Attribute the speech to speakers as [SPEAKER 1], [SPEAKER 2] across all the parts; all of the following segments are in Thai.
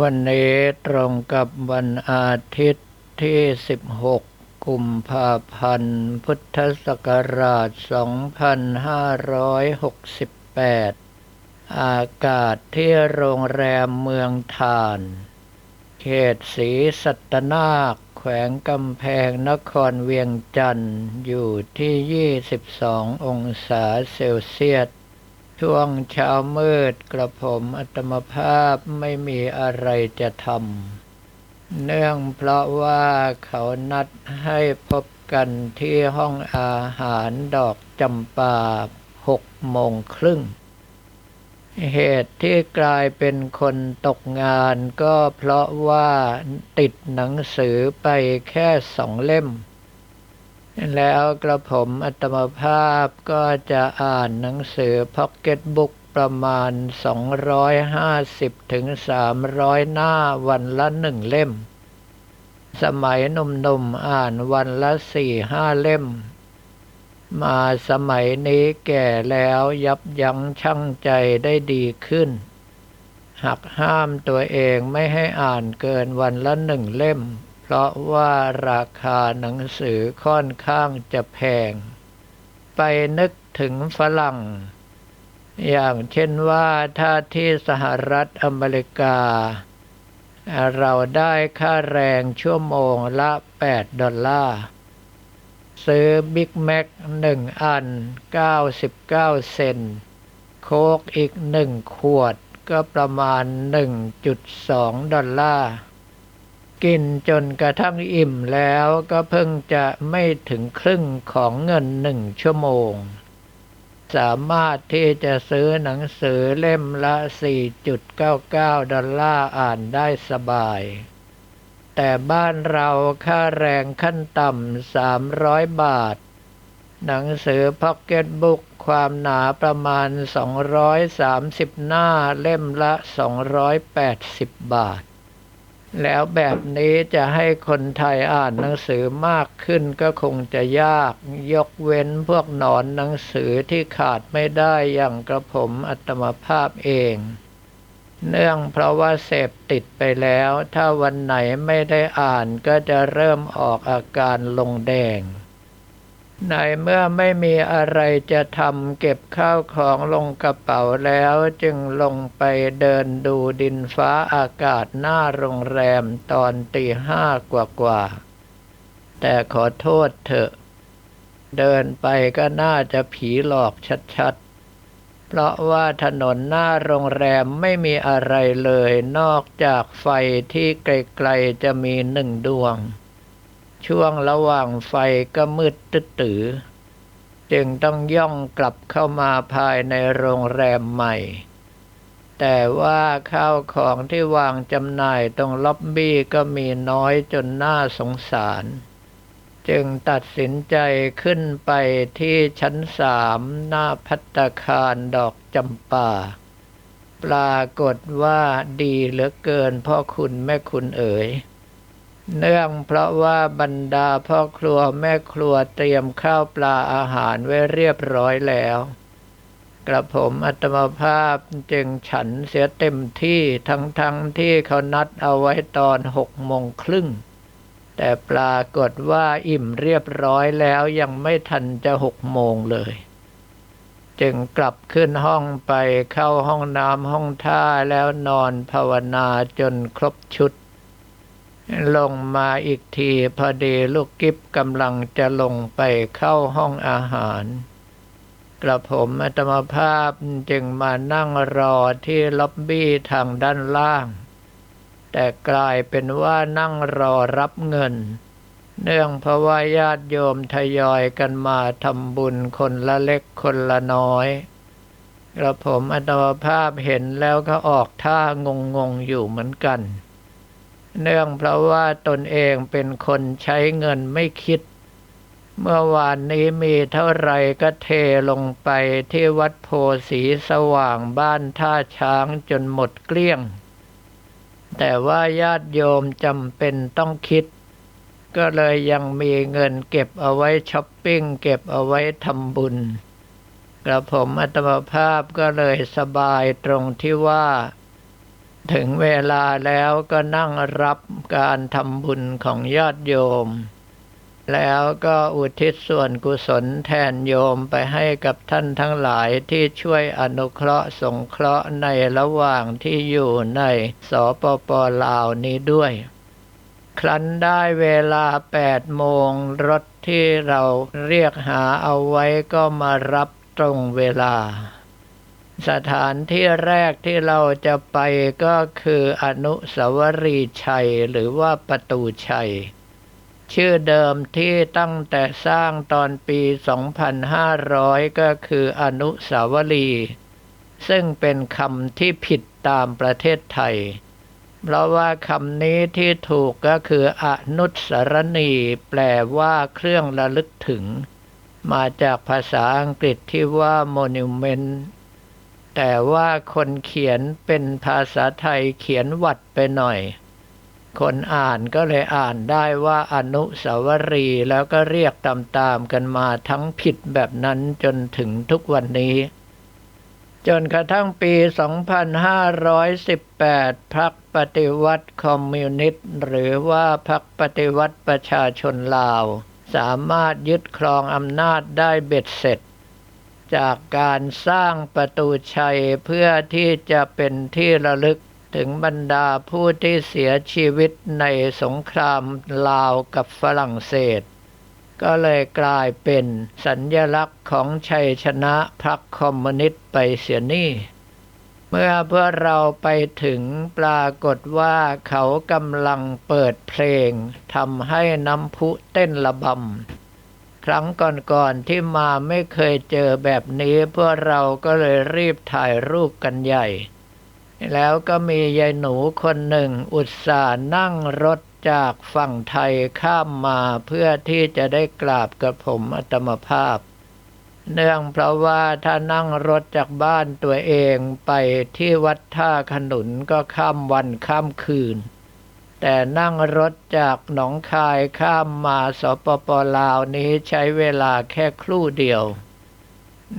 [SPEAKER 1] วันนี้ตรงกับวันอาทิตย์ที่ 16 กุมภาพันธ์ พุทธศักราช 2568 อากาศที่โรงแรมเมืองทาน เขตศรีสัตนาค แขวงกำแพงนครเวียงจันทร์ อยู่ที่ 22 องศาเซลเซียส ช่วงเช้ามืดกระผมอัตมภาพไม่มีอะไรจะทำ เนื่องเพราะว่าเขานัดให้พบกันที่ห้องอาหารดอกจำปาหกโมงครึ่ง เหตุที่กลายเป็นคนตกงานก็เพราะว่าติดหนังสือไปแค่สองเล่ม แล้วกระผมอัตมภาพก็จะอ่านหนังสือพ็อกเก็ตบุ๊กประมาณ 250 ถึง 300 หน้าวันละหนึ่งเล่ม สมัยหนุ่มๆอ่านวันละสี่ห้าเล่ม มาสมัยนี้แก่แล้วยับยั้งชั่งใจได้ดีขึ้น หักห้ามตัวเองไม่ให้อ่านเกินวันละหนึ่งเล่ม ราะว่าราคาหนังสือค่อนข้างจะแพง ไปนึกถึงฝรั่ง อย่างเช่นว่าถ้าที่สหรัฐอเมริกา เราได้ค่าแรงชั่วโมงละ 8 ดอลลาร์ ซื้อบิ๊กแม็กหนึ่งอัน 99 เซนโค้กอีกหนึ่งขวดก็ประมาณ 1.2 ดอลลาร์ กินจนกระทั่งอิ่มแล้วก็เพิ่งจะไม่ถึงครึ่งของเงินหนึ่งชั่วโมง สามารถที่จะซื้อหนังสือเล่มละ 4.99 ดอลลาร์อ่านได้สบาย แต่บ้านเราค่าแรงขั้นต่ำ 300 บาท หนังสือพ็อกเก็ตบุ๊กความหนาประมาณ 230 หน้าเล่มละ 280 บาท แล้วแบบนี้จะให้คนไทยอ่านหนังสือมากขึ้นก็คงจะยาก ยกเว้นพวกหนอนหนังสือที่ขาดไม่ได้อย่างกระผมอัตมภาพเอง เนื่องเพราะว่าเสพติดไปแล้ว ถ้าวันไหนไม่ได้อ่านก็จะเริ่มออกอาการลงแดง ในเมื่อไม่มีอะไรจะทำเก็บข้าวของลงกระเป๋าแล้วจึงลงไปเดินดูดินฟ้าอากาศหน้าโรงแรมตอนตีห้ากว่ากว่าๆแต่ขอโทษเถอะ เดินไปก็น่าจะผีหลอกชัดๆ เพราะว่าถนนหน้าโรงแรมไม่มีอะไรเลย นอกจากไฟที่ไกลๆจะมีหนึ่งดวง ช่วงระหว่างไฟก็มืดตื้อจึงต้องย่องกลับเข้ามาภายในโรงแรมใหม่ แต่ว่าข้าวของที่วางจำหน่ายตรงล็อบบี้ก็มีน้อยจนน่าสงสาร จึงตัดสินใจขึ้นไปที่ชั้นสามหน้าพัตคารดอกจำปาปรากฏว่าดีเหลือเกินพ่อคุณแม่คุณเอ๋ย เนื่องเพราะว่าบรรดาพ่อครัวแม่ครัวเตรียมข้าวปลาอาหารไว้เรียบร้อยแล้ว กระผมอัตมภาพจึงฉันเสียเต็มที่ทั้งๆทที่เขานัดเอาไว้ตอนหกโมงครึ่ง แต่ปรากฏว่าอิ่มเรียบร้อยแล้วยังไม่ทันจะหกโมงเลย จึงกลับขึ้นห้องไปเข้าห้องน้ำห้องท่าแล้วนอนภาวนาจนครบชุด ลงมาอีกทีพอดีลูกกิฟกำลังจะลงไปเข้าห้องอาหาร กระผมอัตมภาพจึงมานั่งรอที่ล็อบบี้ทางด้านล่าง แต่กลายเป็นว่านั่งรอรับเงิน เนื่องเพราะว่าญาติโยมทยอยกันมาทำบุญคนละเล็กคนละน้อยกระผมอัตมภาพเห็นแล้วก็ออกท่างงงๆอยู่เหมือนกัน เนื่องเพราะว่าตนเองเป็นคนใช้เงินไม่คิด เมื่อวานนี้มีเท่าไรก็เทลงไปที่วัดโพสีสว่างบ้านท่าช้างจนหมดเกลี้ยง แต่ว่าญาติโยมจำเป็นต้องคิด ก็เลยยังมีเงินเก็บเอาไว้ช้อปปิ้งเก็บเอาไว้ทำบุญกระผมอัตมภาพก็เลยสบายตรงที่ว่า ถึงเวลาแล้วก็นั่งรับการทำบุญของญาติโยม แล้วก็อุทิศส่วนกุศลแทนโยมไปให้กับท่านทั้งหลายที่ช่วยอนุเคราะห์สงเคราะห์ในระหว่างที่อยู่ในสปปลาวนี้ด้วย ครั้นได้เวลาแปดโมงรถที่เราเรียกหาเอาไว้ก็มารับตรงเวลา สถานที่แรกที่เราจะไปก็คืออนุสาวรีย์ชัยหรือว่าประตูชัย ชื่อเดิมที่ตั้งแต่สร้างตอนปี 2500 ก็คืออนุสาวรีย์ซึ่งเป็นคำที่ผิดตามประเทศไทย เพราะว่าคำนี้ที่ถูกก็คืออนุสรณีแปลว่าเครื่องระลึกถึง มาจากภาษาอังกฤษที่ว่า monument แต่ว่าคนเขียนเป็นภาษาไทยเขียนวัดไปหน่อย คนอ่านก็เลยอ่านได้ว่าอนุสาวรีย์แล้วก็เรียกตามๆกันมาทั้งผิดแบบนั้นจนถึงทุกวันนี้ จนกระทั่งปี 2518พรรคปฏิวัติคอมมิวนิสต์หรือว่าพรรคปฏิวัติประชาชนลาว สามารถยึดครองอำนาจได้เบ็ดเสร็จ จากการสร้างประตูชัยเพื่อที่จะเป็นที่ระลึกถึงบรรดาผู้ที่เสียชีวิตในสงครามลาวกับฝรั่งเศส ก็เลยกลายเป็นสัญญลักษณ์ของชัยชนะพรรคคอมมิวนิสต์ไปเสียนี่ เมื่อเพื่อเราไปถึงปรากฏว่าเขากำลังเปิดเพลงทำให้น้ำพุเต้นระบำ ครั้งก่อนๆที่มาไม่เคยเจอแบบนี้พวกเราก็เลยรีบถ่ายรูปกันใหญ่ แล้วก็มียายหนูคนหนึ่งอุตส่าห์นั่งรถจากฝั่งไทยข้ามมาเพื่อที่จะได้กราบกับผมอัตมภาพ เนื่องเพราะว่าถ้านั่งรถจากบ้านตัวเองไปที่วัดท่าขนุนก็ข้ามวันข้ามคืน แต่นั่งรถจากหนองคายข้ามมาสปปลาวนี้ใช้เวลาแค่ครู่เดียว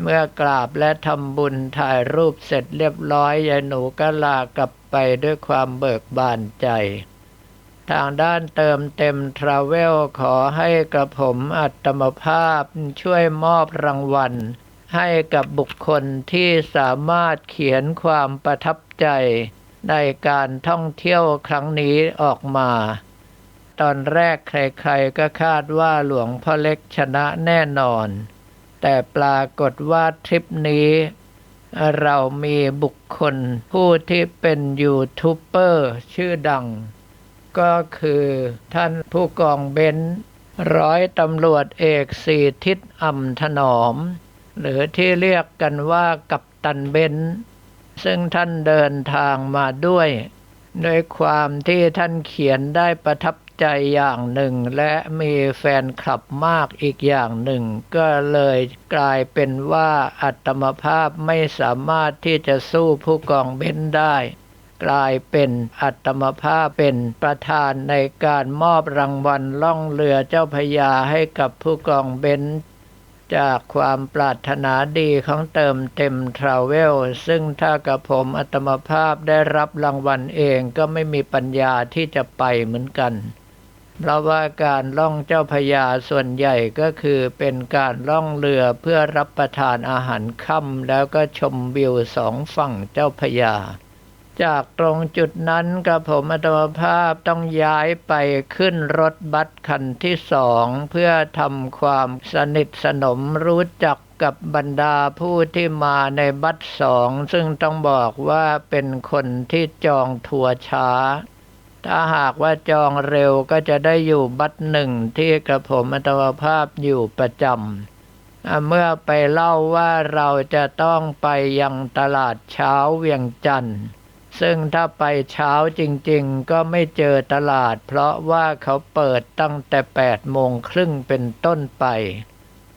[SPEAKER 1] เมื่อกราบและทำบุญถ่ายรูปเสร็จเรียบร้อยยายหนูก็ลากลับไปด้วยความเบิกบานใจ ทางด้านเติมเต็มทราเวลขอให้กระผมอัตมภาพช่วยมอบรางวัล ให้กับบุคคลที่สามารถเขียนความประทับใจ ในการท่องเที่ยวครั้งนี้ออกมา ตอนแรกใครๆก็คาดว่าหลวงพ่อเล็กชนะแน่นอน แต่ปรากฏว่าทริปนี้ เรามีบุคคลผู้ที่เป็นยูทูบเบอร์ชื่อดัง ก็คือท่านผู้กองเบนร้อยตำรวจเอกสีทิศอ่ำถนอม หรือที่เรียกกันว่ากัปตันเบน ซึ่งท่านเดินทางมาด้วย โดยความที่ท่านเขียนได้ประทับใจอย่างหนึ่ง และมีแฟนคลับมากอีกอย่างหนึ่ง ก็เลยกลายเป็นว่าอัตมภาพไม่สามารถที่จะสู้ผู้กองเบนได้ กลายเป็นอัตมภาพเป็นประธานในการมอบรางวัลล่องเรือเจ้าพยาให้กับผู้กองเบนซ์ จากความปรารถนาดีของเติมเต็มทราเวลซึ่งถ้ากับผมอัตมภาพได้รับรางวัลเองก็ไม่มีปัญญาที่จะไปเหมือนกัน เพราะว่าการล่องเจ้าพระยาส่วนใหญ่ก็คือเป็นการล่องเรือเพื่อรับประทานอาหารค่ำแล้วก็ชมวิวสองฝั่งเจ้าพระยา จากตรงจุดนั้นกับผมอัตมภาพต้องย้ายไปขึ้นรถบัสคันที่สองเพื่อทำความสนิทสนมรู้จักกับบรรดาผู้ที่มาในบัสสอง ซึ่งต้องบอกว่าเป็นคนที่จองทัวร์ช้า ถ้าหากว่าจองเร็วก็จะได้อยู่บัสหนึ่งที่กระผมอัตมภาพอยู่ประจำเมื่อไปเล่าว่าเราจะต้องไปยังตลาดเช้าเวียงจันทร์ ซึ่งถ้าไปเช้าจริงๆ ก็ไม่เจอตลาด เพราะว่าเขาเปิดตั้งแต่8โมงครึ่งเป็นต้นไป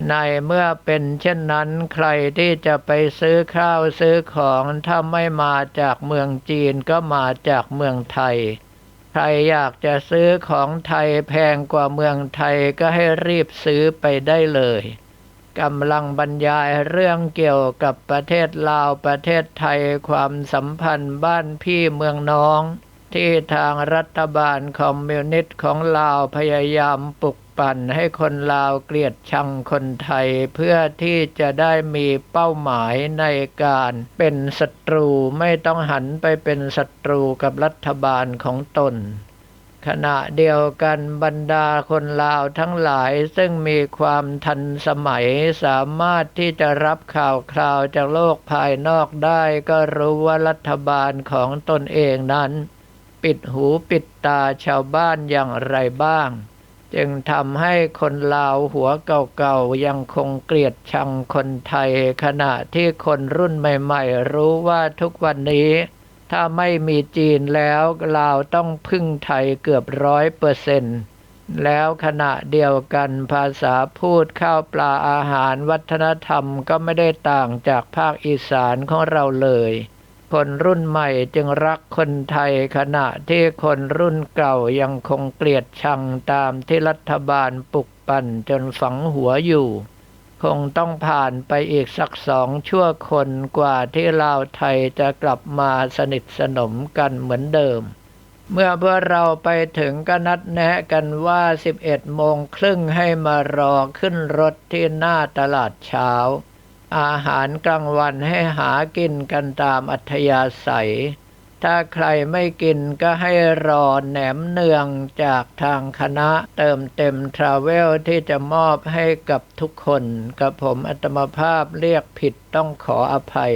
[SPEAKER 1] ในเมื่อเป็นเช่นนั้นใครที่จะไปซื้อข้าวซื้อของถ้าไม่มาจากเมืองจีนก็มาจากเมืองไทย ใครอยากจะซื้อของไทยแพงกว่าเมืองไทยก็ให้รีบซื้อไปได้เลย กำลังบรรยายเรื่องเกี่ยวกับประเทศลาวประเทศไทยความสัมพันธ์บ้านพี่เมืองน้อง ที่ทางรัฐบาลคอมมิวนิสต์ของลาวพยายามปลุกปั่นให้คนลาวเกลียดชังคนไทยเพื่อที่จะได้มีเป้าหมายในการเป็นศัตรูไม่ต้องหันไปเป็นศัตรูกับรัฐบาลของตน ขณะเดียวกันบรรดาคนลาวทั้งหลายซึ่งมีความทันสมัยสามารถที่จะรับข่าวคราวจากโลกภายนอกได้ก็รู้ว่ารัฐบาลของตนเองนั้น ปิดหูปิดตาชาวบ้านอย่างไรบ้าง จึงทำให้คนลาวหัวเก่าๆยังคงเกลียดชังคนไทย ขณะที่คนรุ่นใหม่ ๆ รู้ว่าทุกวันนี้ ถ้าไม่มีจีนแล้วลาวต้องพึ่งไทยเกือบร้อยเปอร์เซนต์แล้วขณะเดียวกันภาษาพูดข้าวปลาอาหารวัฒนธรรมก็ไม่ได้ต่างจากภาคอีสานของเราเลย คนรุ่นใหม่จึงรักคนไทยขณะที่คนรุ่นเก่ายังคงเกลียดชังตามที่รัฐบาลปลุกปั่นจนฝังหัวอยู่ คงต้องผ่านไปอีกสักสองชั่วคนกว่าที่ลาวไทยจะกลับมาสนิทสนมกันเหมือนเดิม เมื่อพวกเราไปถึงก็นัดแนะกันว่า 11โมงครึ่งให้มารอขึ้นรถที่หน้าตลาดเช้า อาหารกลางวันให้หากินกันตามอัธยาศัย ถ้าใครไม่กินก็ให้รอแหนมเนืองจากทางคณะเติมเต็มทราเวลที่จะมอบให้กับทุกคนกับผมอัตมภาพเรียกผิดต้องขออภัย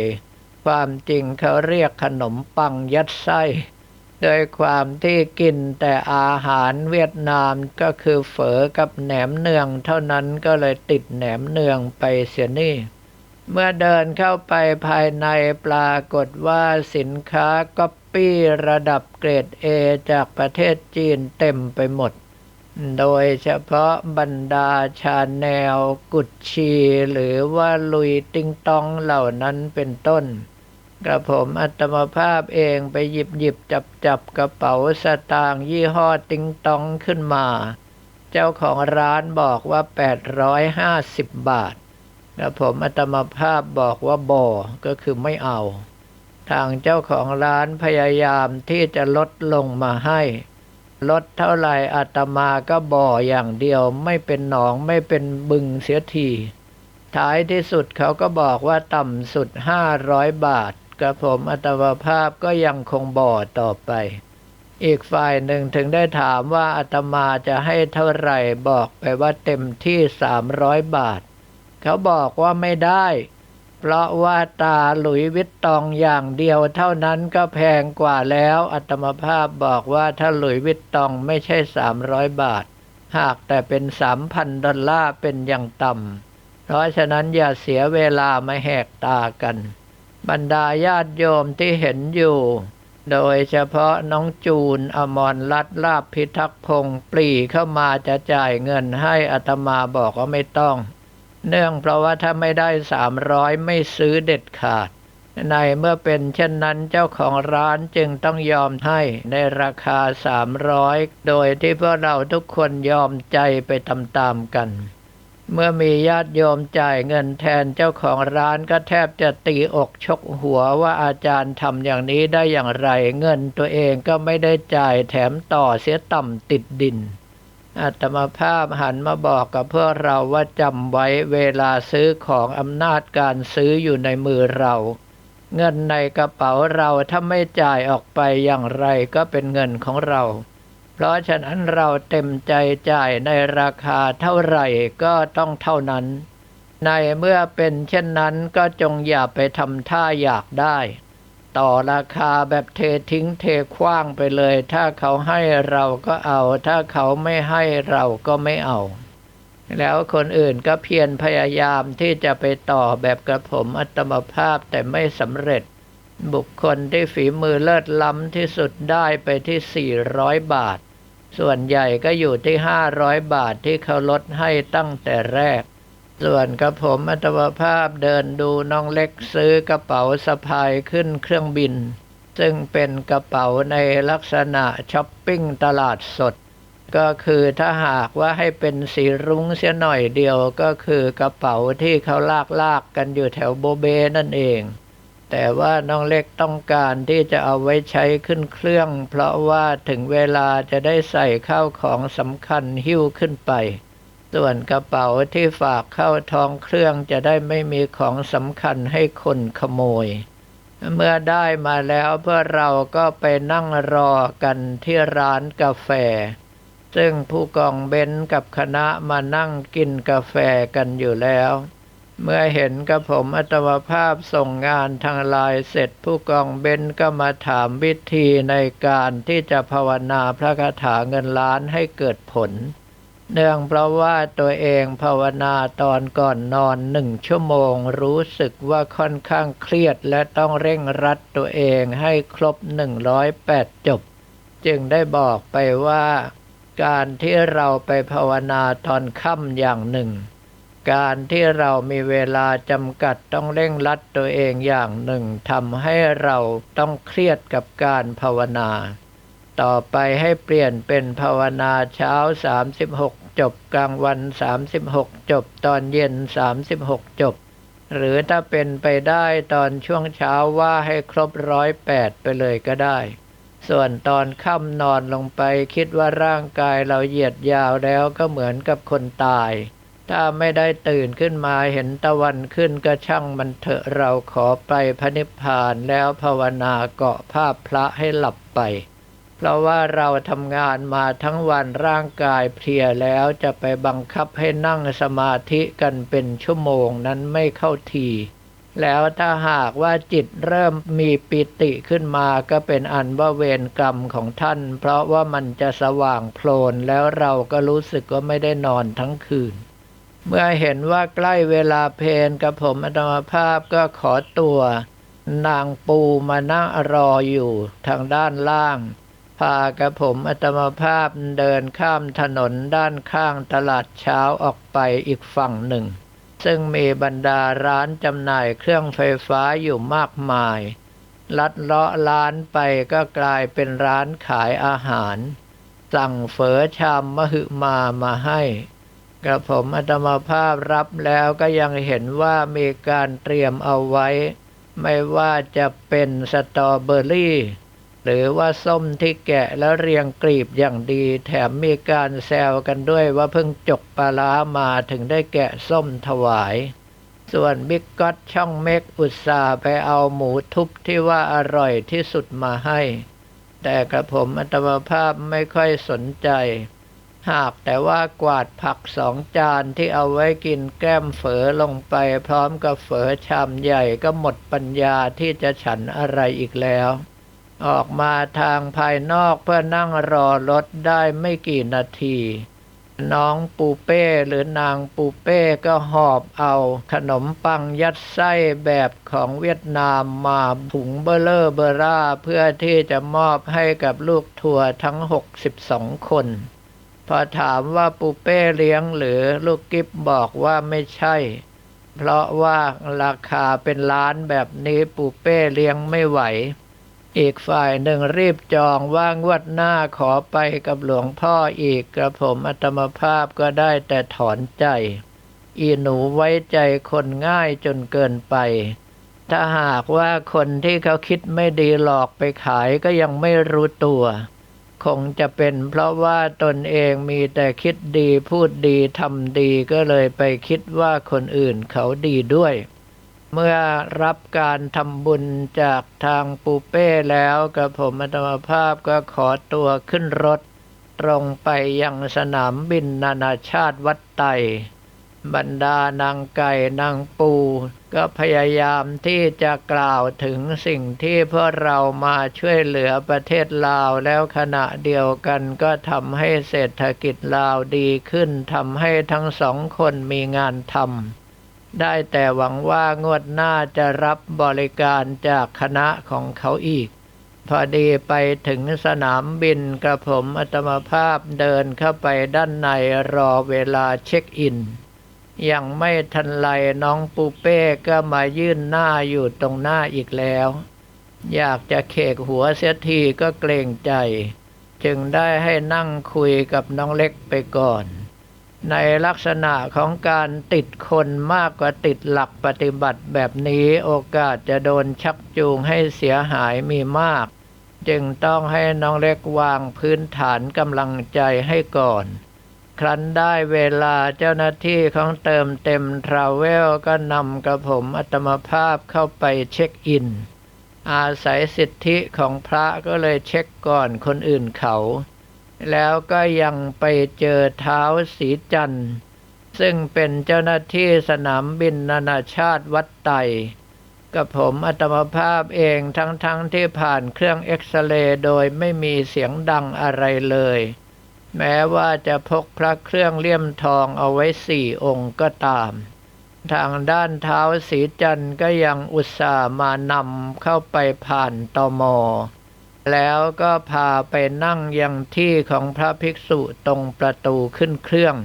[SPEAKER 1] ความจริงเขาเรียกขนมปังยัดไส้โดยความที่กินแต่อาหารเวียดนามก็คือเฝอกับแหนมเนือง เท่านั้นก็เลยติดแหนมเนืองไปเสียนี่ เมื่อเดินเข้าไปภายในปรากฏว่าสินค้าก๊อป ปี้ระดับเกรด A จากประเทศจีนเต็มไปหมด โดยเฉพาะบรรดาชาแนลกุชชี หรือว่าลุยติงตองเหล่านั้นเป็นต้น กระผมอัตมภาพเองไปหยิบหยิบจับจับกระเป๋าสตางค์ยี่ห้อติงตองขึ้นมา เจ้าของร้านบอกว่า 850 บาทกระผมอัตมภาพบอกว่าบอก็คือไม่เอา ทางเจ้าของร้านพยายามที่จะลดลงมาให้ ลดเท่าไหร่อาตมาก็บ่ออย่างเดียวไม่เป็นหนองไม่เป็นบึงเสียทีท้ายที่สุดเขาก็บอกว่าต่ำสุดห้าร้อยบาทกระผมอัตมาภาพก็ยังคงบ่อต่อไป อีกฝ่ายหนึ่งถึงได้ถามว่าอาตมาจะให้เท่าไหร่บอกไปว่าเต็มที่สามร้อยบาท เขาบอกว่าไม่ได้ เพราะว่าตาหลุยวิตตองอย่างเดียวเท่านั้นก็แพงกว่าแล้ว อัตมภาพบอกว่าถ้าหลุยวิตตองไม่ใช่สามร้อยบาท หากแต่เป็นสามพันดอลลาร์เป็นอย่างต่ำ เพราะฉะนั้นอย่าเสียเวลามาแหกตากัน บรรดาญาติโยมที่เห็นอยู่ โดยเฉพาะน้องจูนอมรรัตลาภพิทักษ์พงศ์ปรีเข้ามาจะจ่ายเงินให้อัตมาบอกว่าไม่ต้อง เนื่องเพราะว่าถ้าไม่ได้สามร้อยไม่ซื้อเด็ดขาด ในเมื่อเป็นเช่นนั้นเจ้าของร้านจึงต้องยอมให้ในราคาสามร้อยโดยที่พวกเราทุกคนยอมใจไปตามๆกัน เมื่อมีญาติโยมจ่ายเงินแทนเจ้าของร้านก็แทบจะตีอกชกหัวว่าอาจารย์ทำอย่างนี้ได้อย่างไร เงินตัวเองก็ไม่ได้จ่ายแถมต่อเสียต่ำติดดิน อาตมาภาพหันมาบอกกับพวกเราว่าจำไว้เวลาซื้อของอำนาจการซื้ออยู่ในมือเรา เงินในกระเป๋าเราถ้าไม่จ่ายออกไปอย่างไรก็เป็นเงินของเรา เพราะฉะนั้นเราเต็มใจจ่ายในราคาเท่าไหร่ก็ต้องเท่านั้น ในเมื่อเป็นเช่นนั้นก็จงอย่าไปทำท่าอยากได้ ต่อราคาแบบเททิ้งเทคว้างไปเลย ถ้าเขาให้เราก็เอา ถ้าเขาไม่ให้เราก็ไม่เอา แล้วคนอื่นก็เพียรพยายามที่จะไปต่อแบบกระผมอัตมภาพแต่ไม่สำเร็จ บุคคลที่ฝีมือเลิศล้ำที่สุดได้ไปที่ 400 บาท ส่วนใหญ่ก็อยู่ที่ 500 บาทที่เขาลดให้ตั้งแต่แรก ส่วนกระผมอัตมภาพเดินดูน้องเล็กซื้อกระเป๋าสะพายขึ้นเครื่องบิน ซึ่งเป็นกระเป๋าในลักษณะช้อปปิ้งตลาดสด ก็คือถ้าหากว่าให้เป็นสีรุ้งเสียหน่อยเดียวก็คือกระเป๋าที่เขาลากลากกันอยู่แถวโบเบนั่นเอง แต่ว่าน้องเล็กต้องการที่จะเอาไว้ใช้ขึ้นเครื่อง เพราะว่าถึงเวลาจะได้ใส่ข้าวของสำคัญหิ้วขึ้นไป ส่วนกระเป๋าที่ฝากเข้าท้องเครื่องจะได้ไม่มีของสำคัญให้คนขโมย เมื่อได้มาแล้วเพื่อเราก็ไปนั่งรอกันที่ร้านกาแฟ ซึ่งผู้กองเบนกับคณะมานั่งกินกาแฟกันอยู่แล้ว เมื่อเห็นกับผมอัตมภาพส่งงานทางไลน์เสร็จผู้กองเบนก็มาถามวิธีในการที่จะภาวนาพระคาถาเงินล้านให้เกิดผล เนื่องเพราะว่าตัวเองภาวนาตอนก่อนนอนหนึ่งชั่วโมง รู้สึกว่าค่อนข้างเครียดและต้องเร่งรัดตัวเองให้ครบ 108 จบ จึงได้บอกไปว่า การที่เราไปภาวนาตอนค่ำอย่างหนึ่ง การที่เรามีเวลาจำกัดต้องเร่งรัดตัวเองอย่างหนึ่งทำให้เราต้องเครียดกับการภาวนา ต่อไปให้เปลี่ยนเป็นภาวนาเช้า 36 จบกลางวัน 36 จบตอนเย็น 36 จบ หรือถ้าเป็นไปได้ตอนช่วงเช้าว่าให้ครบร้อยแปดไปเลยก็ได้ ส่วนตอนค่ำนอนลงไปคิดว่าร่างกายเราเหยียดยาวแล้วก็เหมือนกับคนตาย ถ้าไม่ได้ตื่นขึ้นมาเห็นตะวันขึ้นก็ช่างมันเถอะเราขอไปพระนิพพานแล้วภาวนาเกาะภาพพระให้หลับไป เพราะว่าเราทำงานมาทั้งวันร่างกายเพลียแล้วจะไปบังคับให้นั่งสมาธิกันเป็นชั่วโมงนั้นไม่เข้าทีแล้วถ้าหากว่าจิตเริ่มมีปิติขึ้นมาก็เป็นอันว่าเวรกรรมของท่าน เพราะว่ามันจะสว่างโพลนแล้วเราก็รู้สึกว่าไม่ได้นอนทั้งคืน เมื่อเห็นว่าใกล้เวลาเพลกับผมอัตมภาพก็ขอตัว นางปูมานั่งรออยู่ทางด้านล่าง พากับผมอัตมภาพเดินข้ามถนนด้านข้างตลาดเช้าออกไปอีกฝั่งหนึ่ง ซึ่งมีบรรดาร้านจำหน่ายเครื่องไฟฟ้าอยู่มากมาย ลัดเลาะร้านไปก็กลายเป็นร้านขายอาหาร สั่งเฝอชามมหึมามาให้กระผมอัตมาภาพรับแล้วก็ยังเห็นว่ามีการเตรียมเอาไว้ ไม่ว่าจะเป็นสตรอเบอรี่ หรือว่าส้มที่แกะแล้วเรียงกลีบอย่างดี แถมมีการแซวกันด้วยว่าเพิ่งจกปลาล้ามาถึงได้แกะส้มถวาย ส่วนบิ๊กก๊อตช่องเมกอุตสาไปเอาหมูทุบที่ว่าอร่อยที่สุดมาให้ แต่กระผมอัตมภาพไม่ค่อยสนใจ หากแต่ว่ากวาดผักสองจานที่เอาไว้กินแก้มเฝอลงไปพร้อมกับเฝอชามใหญ่ก็หมดปัญญาที่จะฉันอะไรอีกแล้ว ออกมาทางภายนอกเพื่อนั่งรอรถได้ไม่กี่นาที น้องปูเป้หรือนางปูเป้ก็หอบเอาขนมปังยัดไส้แบบของเวียดนามมาถุงเบลเลอเบอร่าเพื่อที่จะมอบให้กับลูกทัวร์ทั้ง 62 คน พอถามว่าปูเป้เลี้ยงหรือลูกกิฟบอกว่าไม่ใช่ เพราะว่าราคาเป็นล้านแบบนี้ปูเป้เลี้ยงไม่ไหว อีกฝ่ายหนึ่งรีบจองว่างวดหน้าขอไปกับหลวงพ่ออีกกระผมอัตมภาพก็ได้แต่ถอนใจ อีหนูไว้ใจคนง่ายจนเกินไป ถ้าหากว่าคนที่เขาคิดไม่ดีหลอกไปขายก็ยังไม่รู้ตัว คงจะเป็นเพราะว่าตนเองมีแต่คิดดีพูดดีทำดีก็เลยไปคิดว่าคนอื่นเขาดีด้วย เมื่อรับการทำบุญจากทางปูเป้แล้วกับผมอัตมภาพก็ขอตัวขึ้นรถ ตรงไปยังสนามบินนานาชาติวัดไต บรรดานางไก่นางปู ก็พยายามที่จะกล่าวถึงสิ่งที่พวกเรามาช่วยเหลือประเทศลาวแล้วขณะเดียวกันก็ทำให้เศรษฐกิจลาวดีขึ้นทำให้ทั้งสองคนมีงานทำ ได้แต่หวังว่างวดหน้าจะรับบริการจากคณะของเขาอีก พอดีไปถึงสนามบินกระผมอัตมภาพเดินเข้าไปด้านในรอเวลาเช็คอิน ยังไม่ทันไรน้องปูเป้ก็มายื่นหน้าอยู่ตรงหน้าอีกแล้ว อยากจะเคกหัวเสียทีก็เกรงใจ จึงได้ให้นั่งคุยกับน้องเล็กไปก่อน ในลักษณะของการติดคนมากกว่าติดหลักปฏิบัติแบบนี้โอกาสจะโดนชักจูงให้เสียหายมีมาก จึงต้องให้น้องเล็กวางพื้นฐานกำลังใจให้ก่อน ครั้นได้เวลาเจ้าหน้าที่ของเติมเต็มทราเวลก็นำกระผมอัตมภาพเข้าไปเช็คอิน อาศัยสิทธิของพระก็เลยเช็คก่อนคนอื่นเขา แล้วก็ยังไปเจอเท้าสีจันทร์ซึ่งเป็นเจ้าหน้าที่สนามบินนานาชาติวัดไตกับผมอัตมภาพเองทั้งๆทที่ผ่านเครื่องเอ็กซเรย์โดยไม่มีเสียงดังอะไรเลย แม้ว่าจะพกพระเครื่องเลี่ยมทองเอาไว้สี่องค์ก็ตาม ทางด้านเท้าสีจันทร์ก็ยังอุตส่าห์มานำเข้าไปผ่านตม แล้วก็พาไปนั่งยังที่ของพระภิกษุตรงประตูขึ้นเครื่อง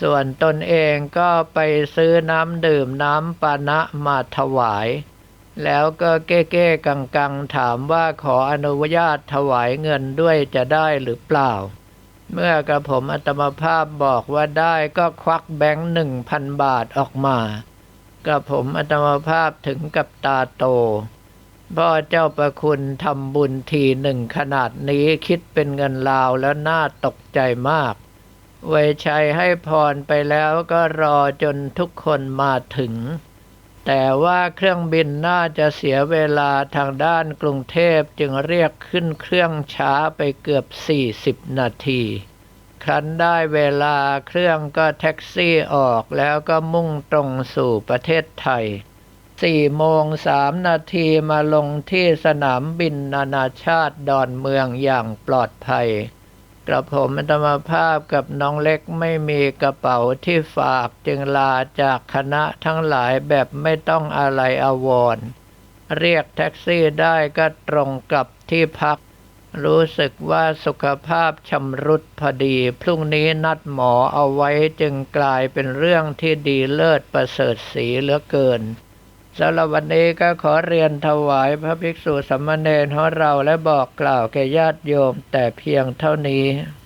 [SPEAKER 1] ส่วนตนเองก็ไปซื้อน้ำดื่มน้ำปานะมาถวาย แล้วก็เก้เก้กังกังถามว่าขออนุญาตถวายเงินด้วยจะได้หรือเปล่า เมื่อกระผมอัตมภาพบอกว่าได้ก็ควักแบงค์หนึ่งพันบาทออกมากระผมอัตมภาพถึงกับตาโต พ่อเจ้าประคุณทำบุญทีหนึ่งขนาดนี้คิดเป็นเงินลาวแล้วน่าตกใจมากไวชัยให้พรไปแล้วก็รอจนทุกคนมาถึง แต่ว่าเครื่องบินน่าจะเสียเวลาทางด้านกรุงเทพจึงเรียกขึ้นเครื่องช้าไปเกือบ 40 นาที ครั้นได้เวลาเครื่องก็แท็กซี่ออกแล้วก็มุ่งตรงสู่ประเทศไทย สี่โมงสามนาทีมาลงที่สนามบินนานาชาติดอนเมืองอย่างปลอดภัย กระผมอัตมภาพกับน้องเล็กไม่มีกระเป๋าที่ฝากจึงลาจากคณะทั้งหลายแบบไม่ต้องอะไรอาวรเรียกแท็กซี่ได้ก็ตรงกลับที่พัก รู้สึกว่าสุขภาพชำรุดพอดี พรุ่งนี้นัดหมอเอาไว้จึงกลายเป็นเรื่องที่ดีเลิศประเสริฐสีเหลือเกิน สำหรับวันนี้ก็ขอเรียนถวายพระภิกษุสัมเณรของเราและบอกกล่าวแก่ญาติโยมแต่เพียงเท่านี้